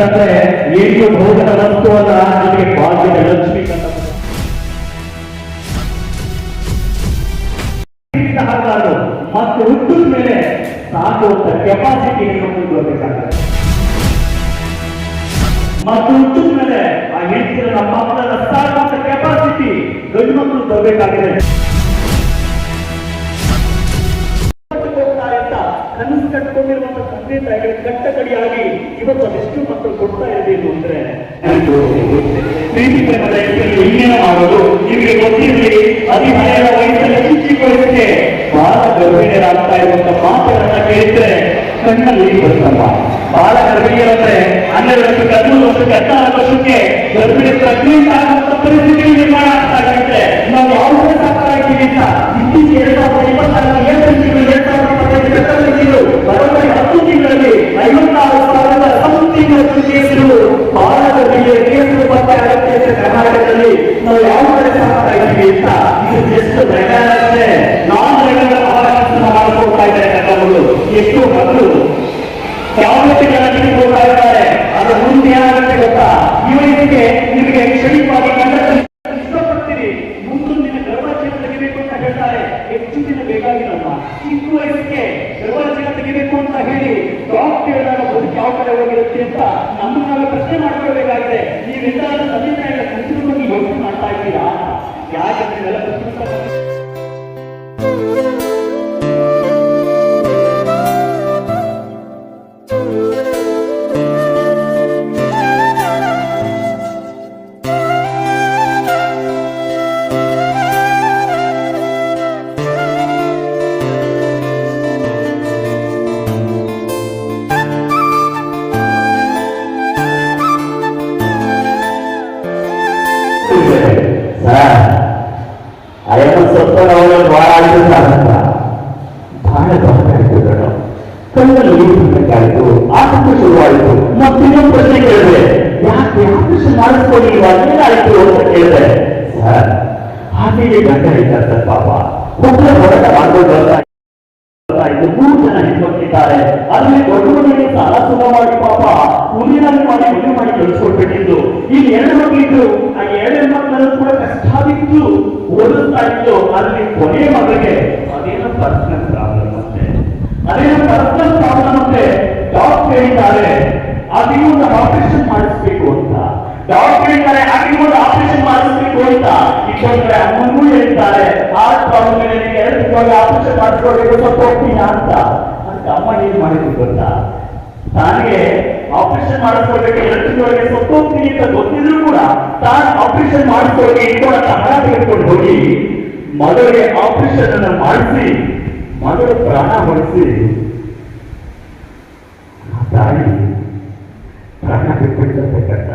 ಯಾಕಂದ್ರೆ ಏನು ಭೌತಿಕ ವಸ್ತುವನ್ನ ನಮಗೆ ಭಾಗ್ಯದ ಮತ್ತು ಹುಟ್ಟಿದ ಮೇಲೆ ಸಾಕುವಂತ ಕೆಪಾಸಿಟಿಯನ್ನು ಮುಂದುವರಬೇಕಾಗ್ತದೆ ಮತ್ತು ಹುಟ್ಟಿದ ಮೇಲೆ ಆ ಹೆಂಡತಿರನ್ನ ಮಕ್ಕಳನ್ನ ಸಾಕುವಂತ ಕೆಪಾಸಿಟಿ ಗಂಡು ಮಕ್ಕಳು ತರಬೇಕಾಗಿದೆ. ಕನಸು ಕಟ್ಕೊಂಡಿರುವಂತಹ ತಂದೆ ತಾಯಿಗಳು ಕಟ್ಟ ಇವತ್ತು ಅದೆಷ್ಟು ಮಕ್ಕಳು ಕೊಡ್ತಾ ಇರಬೇಕು ಅಂದ್ರೆ ಪ್ರೀತಿ ಪ್ರೇಮದ ಹೆಸರಲ್ಲಿ ಇನ್ನೇನು ಮಾಡೋದು. ನಿಮಗೆ ಗೊತ್ತಿರಲಿ ಹದಿಹರೆಯದ ವಯಸ್ಸಲ್ಲಿ ವಯಸ್ಸಿಗೆ ಬಹಳ ಗರ್ಭಿಣಿಯರಾಗ್ತಾ ಇರುವಂತ ಮಾತುಗಳನ್ನ ಕೇಳಿದ್ರೆ ಕಣ್ಣಲ್ಲಿ ಬರ್ತಲ್ಲ ಬಹಳ ಗರ್ಭಿಣಿಯರಂದ್ರೆ ಹನ್ನೆರಡು ವರ್ಷಕ್ಕೆ, ಹದಿಮೂರು ವರ್ಷಕ್ಕೆ ಹದಿನಾಲ್ಕು ವರ್ಷಕ್ಕೆ ಅಂತ ಇದು ಜಸ್ಟ್ ಅಷ್ಟೇ. ನಾನ್ ರೆಗಾರ್ಡ್ ಅವಕಾಶ ಮಾಡಿಕೊಡ್ತಾ ಇದ್ದಾರೆ ಮೊದಲು ಎಷ್ಟು ಮಕ್ಕಳು ಯಾವತ್ತಿಗೆ ಹೋಗ್ತಾ ಇದ್ದಾರೆ. ಅದು ಮುಂದೆ ಏನಾಗುತ್ತೆ ಗೊತ್ತಾ? ಈ ವಯಸ್ಸಿಗೆ ನಿಮಗೆ ಕ್ಷಣಿಕವಾಗಿ ಕಂಡಕ್ಟರ್ ಇಷ್ಟಪಡ್ತೀರಿ. ಮುಂದೊಂದು ದಿನ ಗರ್ಭಾಚೀನ ತೆಗಿಬೇಕು ಅಂತ ಹೇಳ್ತಾರೆ. ಹೆಚ್ಚು ದಿನ ಬೇಕಾಗಿರಲ್ಲ ಚಿಕ್ಕ ವಯಸ್ಸಿಗೆ ಗರ್ಭಾಶಯ ತೆಗಿಬೇಕು ಅಂತ ಹೇಳಿ ಡಾಕ್ಟರ್ ಹೇಳಿದಾಗ ಬದುಕು ಯಾವ ಕಡೆ ಹೋಗಿರುತ್ತೆ ಅಂತ ನಮ್ಮ ನಾವು ಪ್ರಶ್ನೆ ಮಾಡ್ಕೊಳ್ಬೇಕಾಗಿದೆ. ನೀವೆಲ್ಲ ತಂದೆ ಯಾಕೆ ನೀವೆಲ್ಲ ಪ್ರಶ್ನೆ ಸರ್ ಅಯ್ಯಮ್ಮ ಸ್ವಲ್ಪ ಅವಳು ಬಹಳ ಆಡಿದ ಅಂತ ಬಹಳ ದೊಡ್ಡ ಆಯ್ತು ಕಣ್ಣಲ್ಲಿ ನೀರು ಆತಂಕ ಶುರುವಾಯಿತು. ಮತ್ತಿನ್ನೊಂದು ಪ್ರಶ್ನೆ ಕೇಳಿದೆ. ಯಾಕೆ ಆಪರೇಷನ್ ಮಾಡಿಸ್ಕೊಳ್ಳಿ ಏನಾಯ್ತು ಅಂತ ಕೇಳಿದೆ. ಸರ್, ಹಾಗೆಯೇ ಗಂಡ ಇದ್ದಾರೆ ಸರ್ ಪಾಪ. ಒಬ್ಬರ ಹೊರಟ ಮಾಡ್ಕೊಂಡು ಮೂರು ಜನ ಹೆಣ್ಮಕ್ಳಿದ್ದಾರೆ. ಅಲ್ಲಿ ದೊಡ್ಡ ಮನೆಗೆ ಸಾಲ ಸುಲಭ ಮಾಡಿ ಪಾಪ. ಕೂಲಿನಲ್ಲಿ ಮಾಡಿ ಮದುವೆ ಮಾಡಿ ಕಳಿಸ್ಕೊಟ್ಬಿಟ್ಟಿದ್ದು. ಇಲ್ಲಿ ಎರಡು ಮಕ್ಕಳಿದ್ದು ಆ ಎರಡು ಮಕ್ಕಳಲ್ಲೂ ಕೂಡ ಕಷ್ಟ ಬಿದ್ದು ಓದಿಸ್ತಾ ಅಲ್ಲಿ ಕೊನೆ ಮಗಳಿಗೆ ಅದೇನೋ ಪರ್ಸನಲ್ ಪ್ರಾಬ್ಲಮ್ ಅಂತೆ. ಅದೇನೋ ಪರ್ಸನಲ್ ಪ್ರಾಬ್ಲಮ್ ಅಂತೆ. ಡಾಕ್ಟರ್ ಹೇಳಿದ್ದಾರೆ ಅದಕ್ಕೆ ಒಂದು ಆಪರೇಷನ್ ಮಾಡಿಸ್ಬೇಕು ಅಂತ. ಡಾಕ್ಟರ್ ಹೇಳ್ತಾರೆ ಅದಕ್ಕೆ ಒಂದು ಆಪರೇಷನ್ ಮಾಡಿಸ್ಬೇಕು ಅಂತ. ಇಷ್ಟೊಂದ್ರೆ ಅಮ್ಮನೂ ಹೇಳ್ತಾರೆ ಹಾರ್ಟ್ ಪ್ರಾಬ್ಲಮ್ ಇದೆ ಎರಡು ತಿಂಗಳಿಗೆ ಆಪರೇಷನ್ ಮಾಡಿಸ್ಕೊಳ್ಬೇಕು ಸ್ವಲ್ಪ ಹೋಗ್ತೀನ ಅಂತ. ಅಂತ ಅಮ್ಮ ಏನ್ ಮಾಡಿದ್ರು ಗೊತ್ತಾ? ತಾನಿಗೆ ಆಪರೇಷನ್ ಮಾಡಿಸ್ಕೊಳ್ಬೇಕು ಎರಡು ತಿಂಗಳಿಗೆ ಸ್ವಲ್ಪ ಹೋಗ್ತೀನಿ ಅಂತ ಗೊತ್ತಿದ್ರು ಕೂಡ ತಾನು ಆಪರೇಷನ್ ಮಾಡಿಸ್ಕೊಳ್ಳಿ ಇಟ್ಕೊಂಡಂತ ಹಣ ತೆಗೆದುಕೊಂಡು ಹೋಗಿ. ಮಗಳಿಗೆ ಆಪರೇಷನ್ ಅನ್ನ ಮಾಡಿಸಿ ಮಗಳ ಪ್ರಾಣ ಹೊರಿಸಿ ಆ ತಾಯಿ ಪ್ರಾಣ ಬಿಟ್ಬಿಟ್ಟಿರ್ಬೇಕಂತ